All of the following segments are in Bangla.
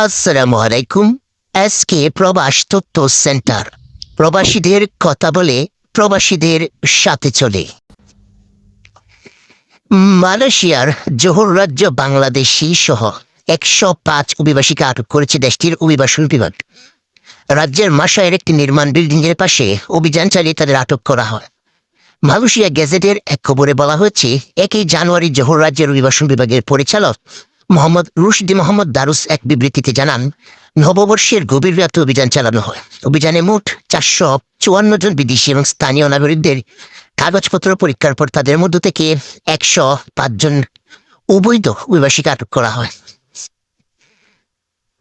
আসসালামু আলাইকুম এসকে প্রবাস তথ্য সেন্টার। প্রবাসীদের কথা বলে প্রবাসীদের সাথে চলে। মালয়েশিয়ার জোহর রাজ্য বাংলাদেশি সহ একশো পাঁচ অভিবাসীকে আটক করেছে দেশটির অভিবাসন বিভাগ। রাজ্যের মাসায়ের একটি নির্মাণ বিল্ডিং এর পাশে অভিযান চালিয়ে তাদের আটক করা হয়। মালয়েশিয়া গেজেটের এক খবরে বলা হয়েছে, একই জানুয়ারি জোহর রাজ্যের অভিবাসন বিভাগের পরিচালক মোহাম্মদ রুশদি মোহাম্মদ দারুস এক বিবৃতিতে জানান, নববর্ষের গভীর রাতে অভিযান চালানো হয়। অভিযানে মোট চারশো চুয়ান্ন জন বিদেশি এবং স্থানীয় নাগরিকদের কাগজপত্র পরীক্ষার পর তাদের মধ্য থেকে একশো পাঁচজন অবৈধ অভিবাসীকে আটক করা হয়।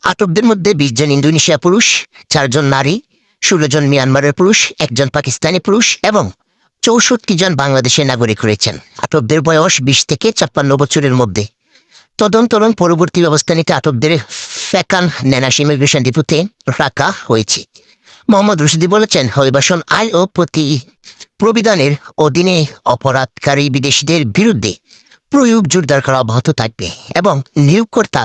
আটকদের মধ্যে বিশ জন ইন্দোনেশিয়া পুরুষ চারজন নারী, ষোলো জন মিয়ানমারের পুরুষ, একজন পাকিস্তানি পুরুষ এবং চৌষট্টি জন বাংলাদেশের নাগরিক রয়েছেন। আটকদের বয়স বিশ থেকে ছাপ্পান্ন বছরের মধ্যে। তদন্ত এবং পরবর্তী ব্যবস্থা নিতে আটকদের ফ্যাকান নেনাস ইমিগ্রেশন ডিপুতে রাখা হয়েছে। মোহাম্মদ রশিদি বলেছেন অভিবাসন আইন ও প্রতি প্রবিধানের অধীনে অপরাধকারী বিদেশিদের বিরুদ্ধে প্রয়োগ জোরদার করা অব্যাহত থাকবে এবং নিয়োগকর্তা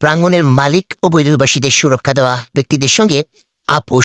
প্রাঙ্গণের মালিক ও বৈধবাসীদের সুরক্ষা দেওয়া ব্যক্তিদের সঙ্গে আপোষ